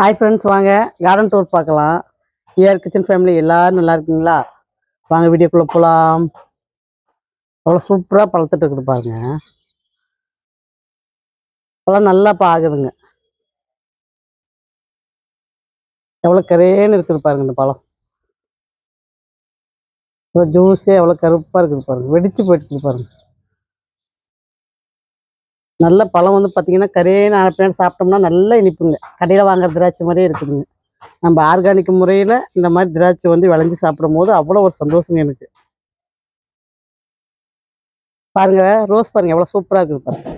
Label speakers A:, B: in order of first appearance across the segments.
A: Hi friends வாங்க. Garden tour பார்க்கலாம். AR kitchen family எல்லோரும் நல்லா இருக்கீங்களா? வாங்க வீடியோக்குள்ளே போகலாம் அவ்வளோ சூப்பராக பழுத்துட்டு இருக்குது பாருங்க. பழம் நல்லா ஆகுதுங்க எவ்வளோ கரேன்னு இருக்குது பாருங்க இந்த பழம். எவ்வளோ ஜூஸே எவ்வளோ கருப்பாக இருக்குது பாருங்கள் வெடிச்சு போயிட்டு பாருங்கள் நல்ல பழம் வந்து பார்த்தீங்கன்னா கரையே பின்னாடி சாப்பிட்டோம்னா நல்லா இனிப்புங்க. கடையில் வாங்குற திராட்சை மாதிரியே இருக்குதுங்க. நம்ம ஆர்கானிக் முறையில் இந்த மாதிரி திராட்சை வந்து விளைஞ்சி சாப்பிடும் போது அவ்வளோ ஒரு சந்தோஷங்க எனக்கு. பாருங்க ரோஸ் பாருங்க எவ்வளோ சூப்பராக இருக்குது பாருங்க.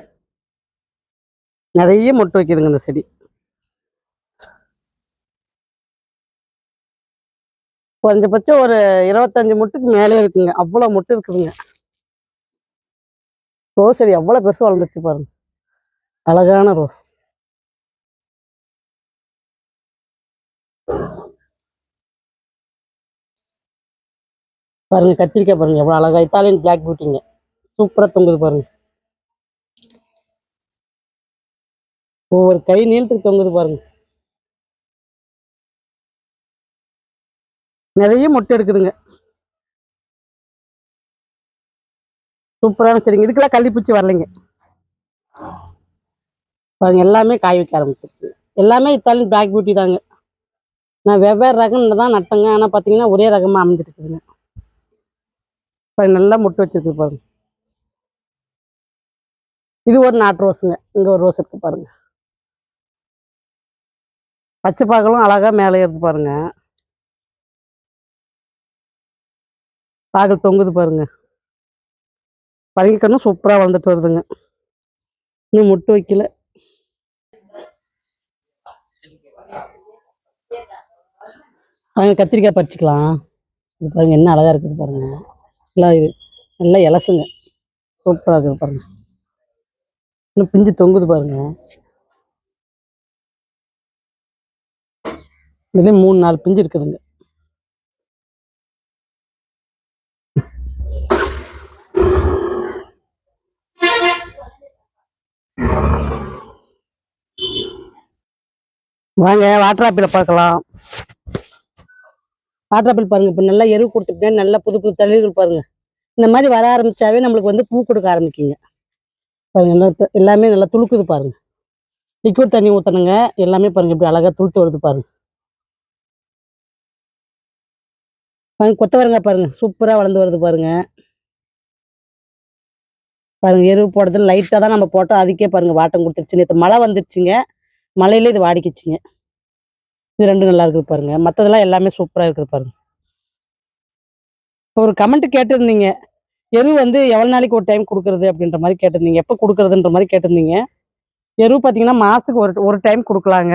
A: நிறைய மொட்டு வைக்குதுங்க இந்த செடி. குறைஞ்சபட்சம் ஒரு இருபத்தஞ்சு முட்டுக்கு மேலே இருக்குங்க. அவ்வளோ மொட்டு இருக்குதுங்க. ரோஸ் செடி எவ்வளோ பெருசு வளர்ந்துச்சு பாருங்க. அழகான ரோஸ். பாருங்க கத்திரிக்காய் பாருங்க எவ்வளோ அழகா. இத்தாலியன் பிளாக் பியூட்டிங்க சூப்பராக தொங்குது பாருங்க. ஒவ்வொரு கை நீளத்துக்கு தொங்குது பாருங்க. நிறைய மொட்டை எடுக்குதுங்க. சூப்பரான செடிங்க. இதுக்கெல்லாம் கள்ளிப்பூச்சி வரலைங்க. பாருங்க எல்லாமே காய் வைக்க ஆரம்பிச்சிருச்சு. எல்லாமே இத்தாலியன் பிளாக் பியூட்டி தாங்க. நான் வெவ்வேறு ரகம் தான் நட்டேங்க. ஆனால் பார்த்தீங்கன்னா ஒரே ரகமாக அமைஞ்சிருக்குதுங்க. பாருங்க நல்லா முட்டு வச்சிருக்கு பாருங்க. இது ஒரு நாட்டு ரோஸுங்க. இங்கே ஒரு ரோஸ் இருக்கு பாருங்க. பச்சை பாக்களும் அழகா மேலே இருக்கு பாருங்க. பாகல் தொங்குது பாருங்க. பரங்கிக்கண்ணும் சூப்பராக வளர்ந்துட்டு வருதுங்க. இன்னும் முட்டு வைக்கல. வாங்க கத்திரிக்காய் பறிச்சிக்கலாம். இது பாருங்க என்ன அழகா இருக்குது பாருங்க. நல்லா இது நல்லா இலசுங்க. சூப்பராக இருக்குது பாருங்க. இன்னும் பிஞ்சு தொங்குது பாருங்க. இதுலேயும் மூணு நாலு பிஞ்சு இருக்குதுங்க. வாங்க வாட்டர் ஆப்பிள பார்க்கலாம். வாட்டர் பாருங்க. இப்போ நல்லா எருவு கொடுத்துட்டேன் நல்லா புது புது தளிர்கள் பாருங்க. இந்த மாதிரி வர ஆரம்பிச்சாவே நம்மளுக்கு வந்து பூ கொடுக்க ஆரம்பிக்குங்க. பாருங்க நல்லா எல்லாமே நல்லா துளுக்குது பாருங்க. லிக்விட் தண்ணி ஊற்றணுங்க எல்லாமே பாருங்க இப்படி அழகா துளுத்து வருது பாருங்க. பாருங்க கொத்தவரங்காய் பாருங்க. சூப்பரா வளர்ந்து வருது பாருங்க. பாருங்க எருவு போடுறது லைட்டாக தான் நம்ம போட்டோம். அதுக்கே பாருங்க வாட்டம் கொடுத்துருச்சு நேற்று மழை வந்துருச்சுங்க. மழையில இது வாடிக்கிச்சுங்க. இது ரெண்டும் நல்லா இருக்குது பாருங்க. மற்றதெல்லாம் எல்லாமே சூப்பராக இருக்குது பாருங்க. இப்போ ஒரு கமெண்ட் கேட்டிருந்தீங்க. எரு வந்து எவ்வளோ நாளைக்கு ஒரு டைம் கொடுக்குறது அப்படின்ற மாதிரி கேட்டிருந்தீங்க. எப்போ கொடுக்குறதுன்ற மாதிரி கேட்டிருந்தீங்க. எரு பார்த்தீங்கன்னா மாதத்துக்கு ஒரு ஒரு டைம் கொடுக்கலாங்க.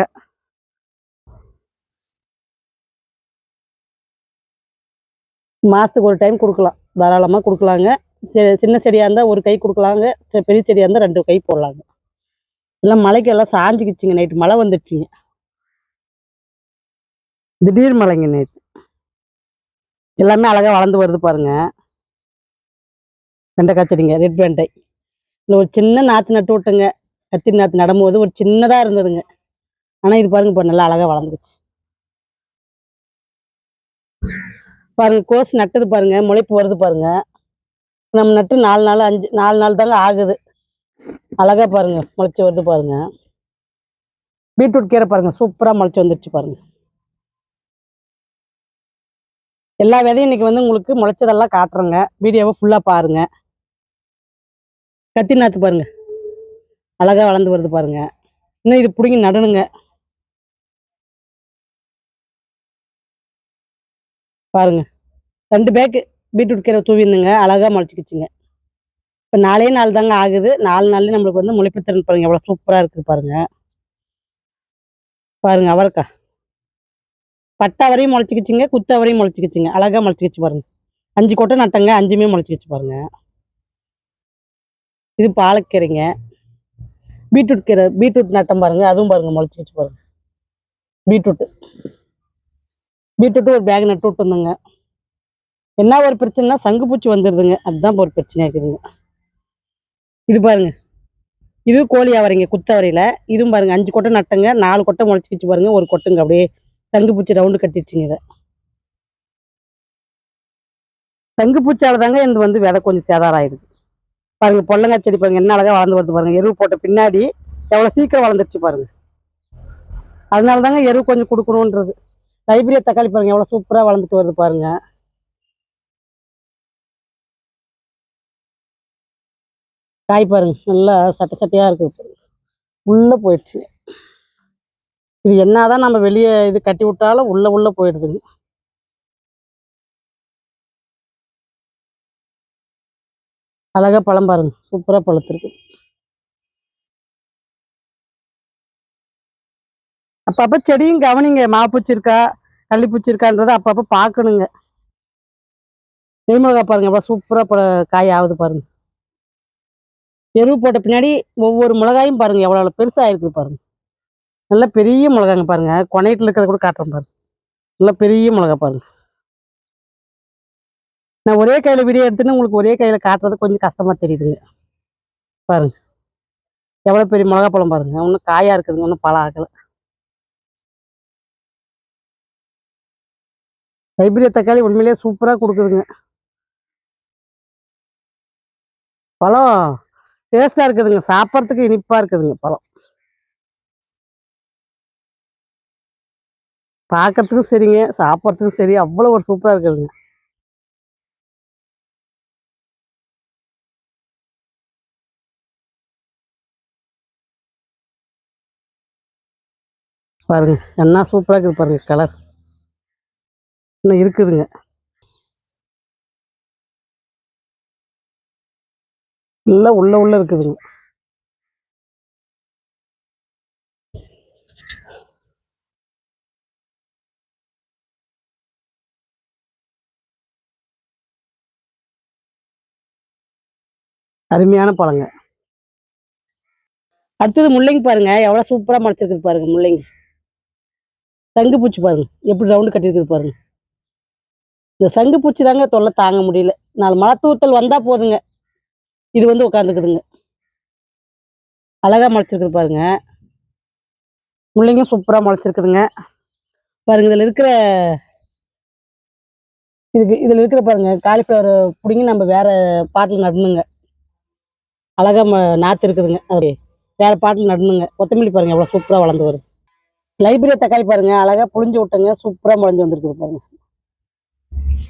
A: மாதத்துக்கு ஒரு டைம் கொடுக்கலாம். தாராளமாக கொடுக்கலாங்க. சின்ன செடியாக இருந்தால் ஒரு கை கொடுக்கலாங்க. பெரிய செடியாக இருந்தால் ரெண்டு கை போடலாங்க. எல்லாம் மழைக்கு எல்லாம் சாஞ்சிக்கிச்சிங்க. நைட்டு மழை வந்துடுச்சிங்க திடீர் மலைங்க நேற்று எல்லாமே அழகா வளர்ந்து வருது பாருங்க. வெண்டைக்காய் செடிங்க ரெட் வெண்டை. இல்லை ஒரு சின்ன நாற்று நட்டு விட்டுங்க. கத்திரி நாற்று நடும்போது ஒரு சின்னதாக இருந்ததுங்க. ஆனால் இது பாருங்க இப்போ நல்லா அழகா வளர்ந்துருச்சு. பாருங்க கோஸ் நட்டது பாருங்க முளைப்பு வருது பாருங்க. நம்ம நட்டு நாலு நாள் அஞ்சு நாலு நாள் தாங்க ஆகுது. அழகா பாருங்க முளைச்சி வருது பாருங்க. பீட்ரூட் கீரை பாருங்க சூப்பராக முளைச்சி வந்துருச்சு பாருங்க. எல்லா விதையும் இன்னைக்கு வந்து உங்களுக்கு முளைச்சதெல்லாம் காட்டுறேங்க. வீடியோவை ஃபுல்லாக பாருங்க. கத்தி நாத்து பாருங்க. அழகாக வளர்ந்து வருது பாருங்க. இன்னும் இது பிடுங்கி நடணுங்க. பாருங்க. ரெண்டு பேக்கு பீட்ரூட் கீரை தூவிருந்துங்க அழகாக முளைச்சிக்கிச்சுங்க. இப்போ நாலே நாள் தாங்க ஆகுது. நாலு நாள்லேயும் நம்மளுக்கு வந்து முளைப்பு திறன் பாருங்க. எவ்வளோ சூப்பராக இருக்குது பாருங்க. பாருங்க அவரைக்காய். பட்டா வரையும் முளைச்சிக்கிச்சுங்க குத்தா வரையும் முளைச்சிக்கிச்சுங்க. அழகா முளைச்சிக்கிச்சு பாருங்கள் அஞ்சு கொட்டை நட்டங்க அஞ்சுமே முளைச்சிக்கிச்சு பாருங்கள் இது பாலக்கீரைங்க. பீட்ரூட் கீரை பீட்ரூட் நட்டம் பாருங்க அதுவும் பாருங்கள் முளைச்சிக்கிச்சு பாருங்கள் பீட்ரூட்டு. பீட்ரூட்டு ஒரு பேக் நட்டு விட்டுருந்தோங்க என்ன ஒரு பிரச்சனைனா சங்கு பூச்சி வந்துடுதுங்க அதுதான் ஒரு பிரச்சனையாக இருக்குதுங்க. இது பாருங்க. இது கோழி குத்த குத்தவரையில் இதுவும் பாருங்க அஞ்சு கொட்டை நட்டங்க நாலு கொட்டை முளைச்சிக்கிச்சு பாருங்க ஒரு கொட்டுங்க அப்படியே சங்கு பூச்சி ரவுண்டு கட்டிடுச்சுங்க இதை. சங்கு பூச்சால தாங்க எனக்கு வந்து விதை கொஞ்சம் சேதாரம் ஆயிடுது பாருங்க பொள்ளங்காய் செடி பாருங்க என்ன அழகாக வளர்ந்து வருது பாருங்க. எருவு போட்ட பின்னாடி எவ்வளோ சீக்கிரம் வளர்ந்துருச்சு பாருங்க. அதனால தாங்க எருவு கொஞ்சம் கொடுக்கணுன்றது. லைப்ரரி தக்காளி பாருங்க எவ்வளோ சூப்பராக வளர்ந்துட்டு வருது பாருங்க. காய் பாருங்க நல்லா சட்டை சட்டையாக இருக்குது பாருங்க உள்ளே போயிடுச்சு. இது என்ன தான் நம்ம வெளியே இது கட்டி விட்டாலும் உள்ள உள்ளே போயிடுதுங்க. அழகா பழம் பாருங்க. சூப்பரா பழுத்துருக்கு. அப்பப்போ செடியும் கவனிங்க. மாப்பூச்சி இருக்கா கள்ளிப்பூச்சி இருக்கான்றதை அப்பப்போ பார்க்கணுங்க நெய்மிளகா பாருங்க. எவ்வளோ சூப்பரா பழ காய் ஆகுது பாருங்க. எருவு போட்ட பின்னாடி ஒவ்வொரு மிளகாயும் பாருங்க. எவ்வளோ பெருசாக இருக்குது பாருங்க. நல்லா பெரிய மிளகாங்க பாருங்க. கொனைட்டில் இருக்கிறத கூட காட்டுறேன் பாருங்க நல்லா பெரிய மிளகா பாருங்க. நான் ஒரே கையில் வீடியோ எடுத்துன்னு உங்களுக்கு ஒரே கையில் காட்டுறது கொஞ்சம் கஷ்டமாக தெரியுதுங்க. பாருங்க. எவ்வளோ பெரிய மிளகா பழம் பாருங்க. ஒன்றும் காயா இருக்குதுங்க. ஒன்றும் பழம் ஆகலை. ஹைபிரிட் தக்காளி உண்மையிலேயே சூப்பராக கொடுக்குதுங்க. பழம் டேஸ்ட்டாக இருக்குதுங்க. சாப்பிட்றதுக்கு இனிப்பாக இருக்குதுங்க பழம். பார்க்கறதுக்கும் சரிங்க சாப்பிட்றதுக்கும் சரி அவ்வளோ ஒரு சூப்பராக இருக்குதுங்க. பாருங்க என்ன சூப்பராக இருக்குது பாருங்க கலர் இன்னும் இருக்குதுங்க. நல்லா உள்ள உள்ள இருக்குதுங்க. அருமையான பழங்க. அடுத்தது முள்ளங்கி பாருங்க. எவ்வளோ சூப்பராக முளைச்சிருக்குது பாருங்க முள்ளங்கி. சங்கு பூச்சி பாருங்க. எப்படி ரவுண்டு கட்டியிருக்குது பாருங்க. இந்த சங்கு பூச்சி தாங்க தொல்லை தாங்க முடியல. நாலு மழை தூத்தல் வந்தால் போதுங்க. இது வந்து உட்காந்துக்குதுங்க. அழகாக முளைச்சிருக்குது பாருங்க. முள்ளங்கியும் சூப்பராக முளைச்சிருக்குதுங்க. பாருங்க இதில் இருக்கிற இதுக்கு இதில் இருக்கிற பாருங்க காலிஃப்ளவர் பிடிங்கி நம்ம வேற பாட்டில் நடணுங்க அழகாக ம- இருக்குதுங்க. அது வேறு பாட்டில் நடணுங்க. கொத்தமல்லி பாருங்க எவ்வளோ சூப்பராக வளர்ந்து வருது. லைப்ரரி தக்காளி பாருங்க அழகாக புளிஞ்சு விட்டுங்க சூப்பராக முளைஞ்சு வந்திருக்குது பாருங்கள்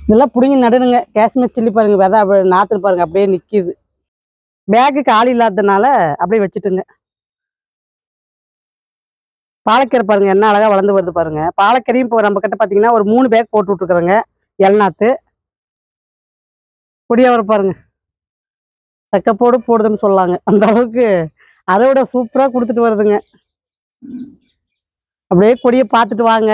A: இதெல்லாம் பிடிங்கி நடனுங்க காஷ்மீர் சில்லி பாருங்கள் விதை அப்படியே நாற்று பாருங்கள் அப்படியே நிற்கிது பேக்குக்கு ஆள் இல்லாததுனால அப்படியே வச்சுட்டுங்க. பாலக்கீரை பாருங்கள் என்ன அழகாக வளர்ந்து வருது பாருங்கள் பாலக்கீரையும் இப்போ நம்ம கிட்ட பார்த்தீங்கன்னா ஒரு மூணு பேக் போட்டு விட்ருக்குறோங்க எல்நாத்து கொடியாவரை பாருங்கள் சக்கப்போடு போடுதுன்னு சொல்லாங்க. அந்த அளவுக்கு அதை விட கொடுத்துட்டு வருதுங்க. அப்படியே கொடியை பார்த்துட்டு வாங்க.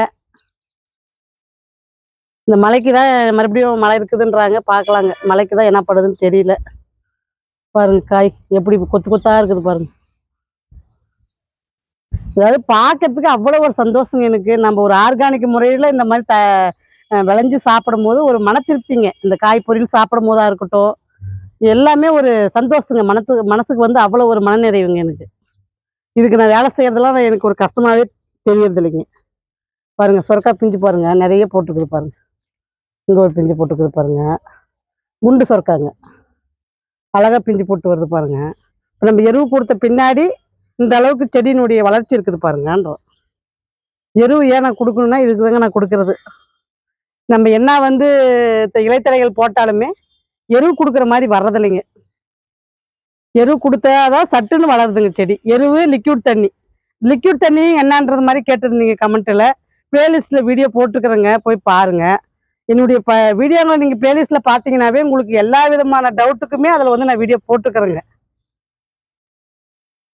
A: இந்த மலைக்கு தான் மறுபடியும் மழை இருக்குதுன்றாங்க. பார்க்கலாங்க. மலைக்கு தான் என்ன பண்ணுதுன்னு தெரியல. பாருங்க காய் எப்படி கொத்து கொத்தா இருக்குது பாருங்க. அதாவது பார்க்கறதுக்கு அவ்வளோ ஒரு சந்தோஷங்க எனக்கு. நம்ம ஒரு ஆர்கானிக் முறையில் இந்த மாதிரி த விளைஞ்சு சாப்பிடும் போது ஒரு மன திருப்திங்க. இந்த காய் பொரியல் சாப்பிடும் போதா இருக்கட்டும் எல்லாமே ஒரு சந்தோஷங்க. மனத்துக்கு மனசுக்கு வந்து அவ்வளோ ஒரு மனநிறைவுங்க எனக்கு. இதுக்கு நான் வேலை செய்கிறதெல்லாம் எனக்கு ஒரு கஷ்டமாகவே தெரியறது இல்லைங்க. பாருங்க சொரக்காய் பிஞ்சு பாருங்கள் நிறைய போட்டுக்குது பாருங்கள் இங்கே ஒரு பிஞ்சு போட்டுக்குது பாருங்க. குண்டு சொரக்காங்க. அழகாக பிஞ்சு போட்டு வருது பாருங்கள் இப்போ நம்ம எருவு கொடுத்த பின்னாடி இந்த அளவுக்கு செடியினுடைய வளர்ச்சி இருக்குது பாருங்கன்றோம் எருவு ஏன் நான் கொடுக்கணுன்னா இதுக்கு தாங்க நான் கொடுக்கறது. நம்ம என்ன வந்து த- இலைத்தழைகள் போட்டாலுமே எருவு கொடுக்குற மாதிரி வர்றதில்லைங்க. எருவு கொடுத்தாதான் சட்டுன்னு வளருதுங்க செடி. எருவு லிக்யூட் தண்ணி. லிக்யூட் தண்ணி என்னன்றது மாதிரி கேட்டிருந்தீங்க கமெண்ட்டில் பிளேலிஸ்ட்டில் வீடியோ போட்டுக்கிறேங்க போய் பாருங்கள் என்னுடைய ப வீடியோவில் நீங்கள் பிளேலிஸ்ட்டில் பார்த்தீங்கன்னாவே உங்களுக்கு எல்லா விதமான டவுட்டுக்குமே அதில் வந்து நான் வீடியோ போட்டுக்கிறேங்க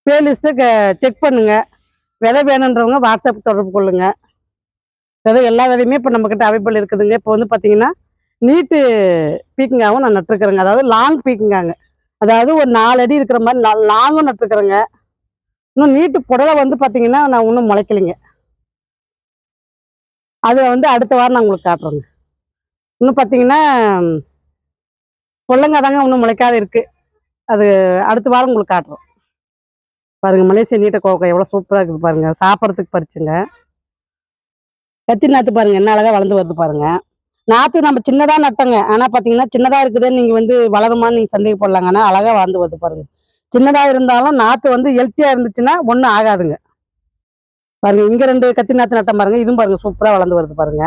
A: பிளேலிஸ்ட்டை செக் பண்ணுங்கள் விதை வேணுன்றவங்க வாட்ஸ்அப் தொடர்பு கொள்ளுங்கள் விதை எல்லா விதையுமே இப்போ நம்மக்கிட்ட அவைபிள் இருக்குதுங்க. இப்போ வந்து பார்த்தீங்கன்னா நீட்டு பீக்கங்காவும் நான் நட்டுருக்குறேங்க. அதாவது லாங் பீக்கங்காங்க. அதாவது ஒரு நாலு அடி இருக்கிற மாதிரி லா- லாங்கும் நட்டுருக்குறேங்க. இன்னும் நீட்டு புடலை வந்து பார்த்தீங்கன்னா நான் இன்னும் முளைக்கலைங்க. அதை வந்து அடுத்த வாரம் நான் உங்களுக்கு காட்டுறேங்க. இன்னும் பார்த்தீங்கன்னா பொள்ளங்காய் தாங்க இன்னும் முளைக்காத இருக்குது அது அடுத்த வாரம் உங்களுக்கு காட்டுறோம். பாருங்க மலேசிய நீட்ட கோவக்காய் எவ்வளோ சூப்பராக இருக்குது பாருங்கள் சாப்பிட்றதுக்கு பறிச்சுங்க. கத்தி நாற்று பாருங்கள் என்ன அழகாக வளர்ந்து வருது பாருங்கள் நாற்று நம்ம சின்னதாக நட்டோங்க. ஆனால் பார்த்தீங்கன்னா சின்னதாக இருக்குதுன்னு நீங்கள் வந்து வளருமான்னு நீங்கள் சந்தேகப்படலாங்க. ஆனால் அழகாக வளர்ந்து வருது பாருங்க. சின்னதாக இருந்தாலும் நாற்று வந்து ஹெல்த்தியாக இருந்துச்சுன்னா ஒன்றும் ஆகாதுங்க. பாருங்க இங்கே ரெண்டு கத்தி நாற்று நட்டம் பாருங்க. இதுவும் பாருங்க சூப்பராக வளர்ந்து வருது பாருங்க.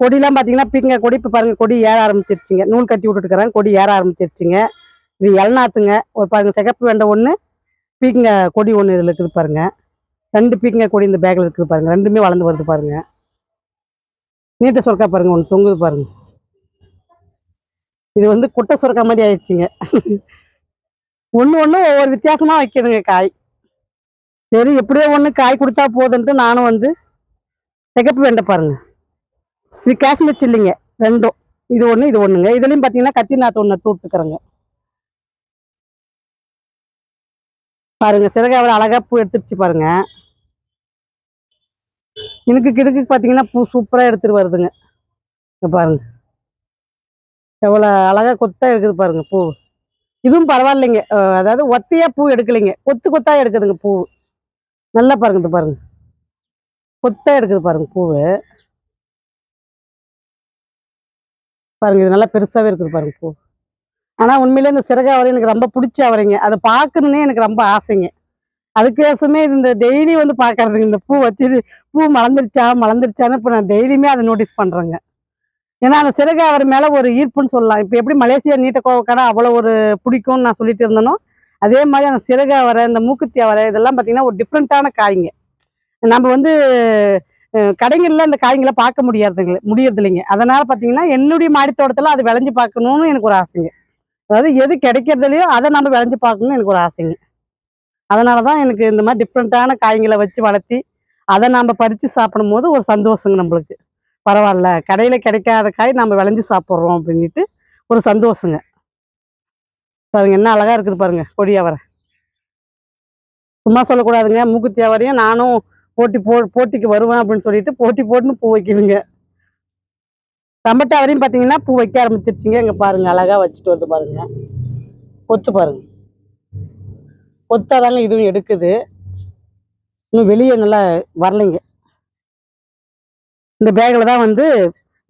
A: கொடிலாம் பார்த்தீங்கன்னா பீங்க கொடி இப்போ பாருங்க கொடி ஏற ஆரம்பிச்சிருச்சுங்க. நூல் கட்டி விட்டுட்டுக்கிறாங்க கொடி ஏற ஆரம்பிச்சிருச்சுங்க. இது இளநாத்துங்க. ஒரு பாருங்க சிகப்பு வெண்டை ஒன்று பீக்கங்க கொடி ஒன்று இதில் இருக்குது பாருங்க. ரெண்டு பீக்கங்க கொடி இந்த பேக்கில் இருக்குது பாருங்க. ரெண்டுமே வளர்ந்து வருது பாருங்கள் நீட்ட சுரக்கா பாருங்க ஒன்று தொங்குது பாருங்க. இது வந்து குட்டை சுரக்கா மாதிரி ஆயிடுச்சுங்க. ஒன்று ஒன்று ஒவ்வொரு வித்தியாசமாக வைக்கிதுங்க காய். சரி எப்படியோ ஒன்று காய் கொடுத்தா போதுன்ட்டு நானும் வந்து திகப்பு வேண்ட பாருங்க. இது காஷ்மீர் சில்லிங்க ரெண்டும். இது ஒன்று இது ஒன்றுங்க இதுலேயும் பார்த்தீங்கன்னா கத்தி நாற்று ஒன்று நட்டு விட்டுக்கிறேங்க பாருங்க சிறகாவில் அழகாக பூ எடுத்துருச்சு பாருங்கள் இனுக்கு கிடுக்கு பார்த்தீங்கன்னா பூ சூப்பராக எடுத்துகிட்டு வருதுங்க. இங்கே பாருங்க. எவ்வளோ அழகாக கொத்தாக எடுக்குது பாருங்க பூ. இதுவும் பரவாயில்லைங்க. அதாவது ஒத்தையாக பூ எடுக்கலைங்க. கொத்து கொத்தாக எடுக்குதுங்க பூ. நல்லா பாருங்க இது பாருங்க. கொத்தாக எடுக்குது பாருங்க பூவு பாருங்க இது நல்லா பெருசாகவே இருக்குது பாருங்க பூ. ஆனால் உண்மையிலே இந்த சிறகு அவரை எனக்கு ரொம்ப பிடிச்ச அவரைங்க. அதை பார்க்கணுன்னே எனக்கு ரொம்ப ஆசைங்க. அதுக்கோசமே இந்த டெய்லி வந்து பார்க்கறதுங்க இந்த பூ வச்சு பூ மலர்ந்துருச்சா மலர்ந்துருச்சான்னு இப்போ நான் டெய்லியுமே அதை நோட்டீஸ் பண்றேங்க. ஏன்னா அந்த சிறகு அவர் மேல ஒரு ஈர்ப்புன்னு சொல்லலாம். இப்போ எப்படி மலேசியா நீட்ட கோவக்காடா அவ்வளோ ஒரு பிடிக்கும்னு நான் சொல்லிட்டு இருந்தேனோ அதே மாதிரி அந்த சிறகு அவரை இந்த மூக்குத்தி அவரை இதெல்லாம் பார்த்தீங்கன்னா ஒரு டிஃப்ரெண்ட்டான காய்ங்க. நம்ம வந்து அஹ், கடைகள்ல இந்த காய்களை பார்க்க முடியாதுங்க முடியறது இல்லைங்க அதனால பார்த்தீங்கன்னா என்னுடைய மாடி தோட்டத்தில் அது விளைஞ்சு பார்க்கணும்னு எனக்கு ஒரு ஆசைங்க. அதாவது எது கிடைக்கிறதுலையோ அதை நம்ம விளைஞ்சு பார்க்கணும்னு எனக்கு ஒரு ஆசைங்க. அதனால தான் எனக்கு இந்த மாதிரி டிஃப்ரெண்ட்டான காய்களை வச்சு வளர்த்தி அதை நம்ம பறித்து சாப்பிடும் போது ஒரு சந்தோஷங்க நம்மளுக்கு. பரவாயில்ல கடையில் கிடைக்காத காய் நம்ம விளைஞ்சி சாப்பிட்றோம் அப்படின்ட்டு ஒரு சந்தோஷங்க. பாருங்கள் என்ன அழகாக இருக்குது பாருங்க கொடி அவரை. சும்மா சொல்லக்கூடாதுங்க மூக்குத்தி அவரையும் நானும் போட்டி போ போட்டிக்கு வருவேன் அப்படின்னு சொல்லிட்டு போட்டி போட்டுன்னு பூ வைக்கிதுங்க தம்பட்டை அவரையும் பார்த்தீங்கன்னா பூ வைக்க ஆரம்பிச்சிருச்சிங்க. இங்கே பாருங்கள் அழகாக வச்சுட்டு வருது பாருங்கள் கொத்து பாருங்க கொத்தாதாங்க இதுவும் எடுக்குது. இன்னும் வெளியே நல்லா வரலைங்க. இந்த பேக்கில் தான் வந்து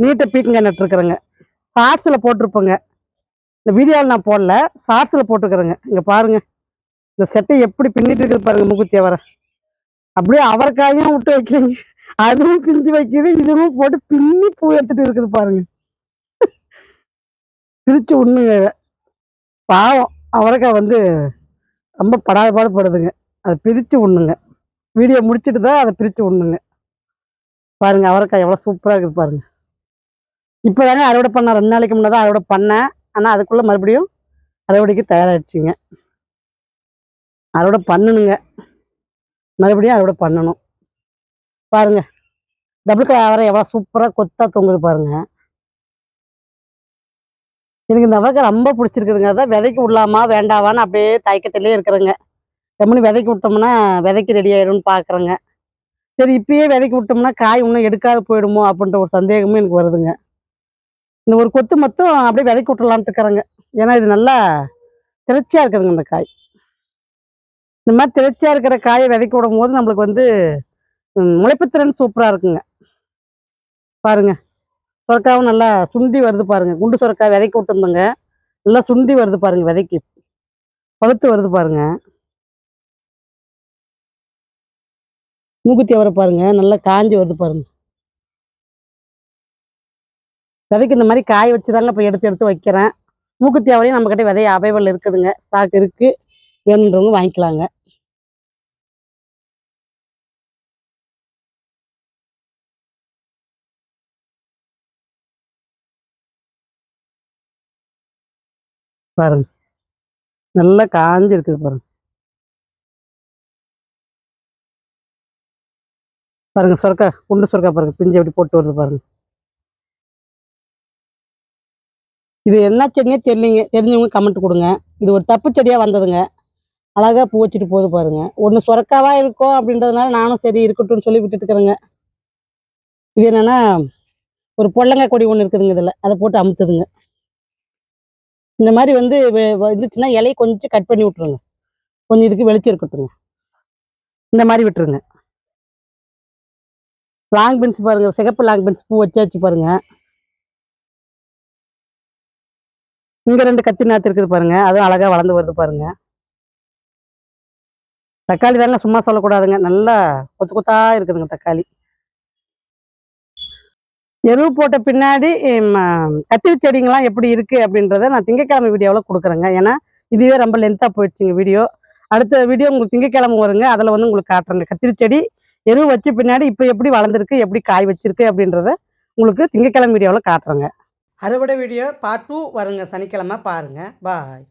A: நீட்டை பீக்கங்க நட்டுருக்குறேங்க ஷார்ட்ஸில் போட்டிருப்பேங்க. இந்த வீடியோவில் நான் போடல. ஷார்ட்ஸில் போட்டுக்கிறேங்க இங்கே பாருங்க. இந்த செட்டை எப்படி பின்னிட்டு இருக்குது பாருங்க மூக்குத்தி அவரை அப்படியே அவரைக்காயும் விட்டு வைக்கிறீங்க அதுவும் பிஞ்சு வைக்குது. இதுவும் போட்டு பின்னி பூ எடுத்துட்டு இருக்குது பாருங்க. பிரிச்சு உண்ணுங்க பாவம். அவரைக்காய் வந்து ரொம்ப படாத பாடுபடுதுங்க அதை பிரித்து உண்ணுங்க. வீடியோ முடிச்சுட்டு தான் அதை பிரித்து உண்ணுங்க. பாருங்க அவரைக்காய் எவ்வளோ சூப்பராக இருக்குது பாருங்க. இப்போதாங்க அறுவடை பண்ண ரெண்டு நாளைக்கு முன்னே தான் அறுவடை பண்ணேன். ஆனால் அதுக்குள்ளே மறுபடியும் அறுவடைக்கு தயாராகிடுச்சிங்க அறுவடை பண்ணணுங்க. மறுபடியும் அறுவடை பண்ணணும். பாருங்க டபுள் காய் அவரை எவ்வளோ சூப்பராக கொத்தா தொங்குது பாருங்கள் எனக்கு இந்த அவரைக்காய் ரொம்ப பிடிச்சிருக்குதுங்க. அதான் விதைக்கு விடலாமா வேண்டாவான்னு அப்படியே தயக்கத்திலே இருக்கிறேங்க. கம்முனு விதைக்கு விட்டோம்னா விதைக்கு ரெடி ஆகிடும்னு பார்க்குறேங்க. சரி இப்பயே விதைக்கு விட்டோம்னா காய் இன்னும் எடுக்காது போயிடுமோ அப்படின்ற ஒரு சந்தேகமும் எனக்கு வருதுங்க. இந்த ஒரு கொத்து மட்டும் அப்படியே விதைக்கு விட்டுலான்ட்டு இருக்கிறேங்க. ஏன்னா இது நல்லா திரச்சியாக இருக்குதுங்க இந்த காய். இந்த மாதிரி திரச்சியாக இருக்கிற காயை விதைக்கு விடும் போது நம்மளுக்கு வந்து முளைப்புத்திறன் சூப்பராக இருக்குங்க. பாருங்க. சுரக்காவும் நல்லா சுண்டி வருது பாருங்க. குண்டு சுரக்காய் விதைக்கு விட்டுருந்தோங்க. நல்லா சுண்டி வருது பாருங்க விதைக்கு. பழுத்து வருது பாருங்க. மூக்குத்தி அவரை பாருங்க. நல்லா காஞ்சி வருது பாருங்க. விதைக்கு இந்த மாதிரி காய வச்சு தாங்க இப்போ எடுத்து எடுத்து வைக்கிறேன். மூக்குத்தி அவரையும் நம்மக்கிட்ட விதை அவைவல் இருக்குதுங்க. ஸ்டாக் இருக்குது வேணுன்றவங்க வாங்கிக்கலாங்க. பாருங்க. நல்லா காஞ்சி இருக்குது பாருங்க. பாருங்க சொர்க்கா குண்டு சொர்க்கா பாருங்க. பிஞ்சு எப்படி போட்டு வருது பாருங்க. இது என்ன செடினே தெரியலிங்க. தெரிஞ்சவங்க கமெண்ட் கொடுங்க. இது ஒரு தப்பு செடியாக வந்ததுங்க. அழகாக பூ வச்சுட்டு போகுது பாருங்க. ஒன்று சுரக்காவா இருக்கும் அப்படின்றதுனால நானும் சரி இருக்கட்டும்னு சொல்லி விட்டுட்டு இருக்கிறேங்க. இது என்னென்னா ஒரு பொள்ளங்காய் கொடி ஒன்று இருக்குதுங்க இதில். அதை போட்டு அமுத்துதுங்க. இந்த மாதிரி வந்து வந்துச்சுன்னா இலையை கொஞ்சம் கட் பண்ணி விட்ருங்க கொஞ்சம் இதுக்கு வெளிச்சம் இருக்கட்டுங்க இந்த மாதிரி விட்டுருங்க. லாங் பென்ஸ் பாருங்க சிகப்பு லாங் பென்ஸ் பூ வச்சாச்சு பாருங்க. இங்க ரெண்டு கத்தி நாற்று இருக்குது பாருங்க அதுவும் அழகா வளர்ந்து வருது பாருங்க. தக்காளி தானே சும்மா சொல்லக்கூடாதுங்க நல்லா கொத்து கொத்தா இருக்குதுங்க தக்காளி. எருவு போட்ட பின்னாடி கத்திரி செடிங்கெல்லாம் எப்படி இருக்கு அப்படின்றத நான் திங்கக்கிழமை வீடியோவில் கொடுக்குறேங்க. ஏன்னா இதுவே ரொம்ப லென்த்தாக போயிடுச்சுங்க வீடியோ. அடுத்த வீடியோ உங்களுக்கு திங்கக்கிழமை வருங்க. அதில் வந்து உங்களுக்கு காட்டுறேங்க. கத்திரி செடி எருவு வச்ச பின்னாடி இப்போ எப்படி வளர்ந்துருக்கு எப்படி காய் வச்சிருக்கு அப்படின்றத உங்களுக்கு திங்கக்கிழமை வீடியோவில் காட்டுறேங்க. அறுவடை வீடியோ பார்ட் டூ வருங்க. சனிக்கிழமை பாருங்கள் பாய்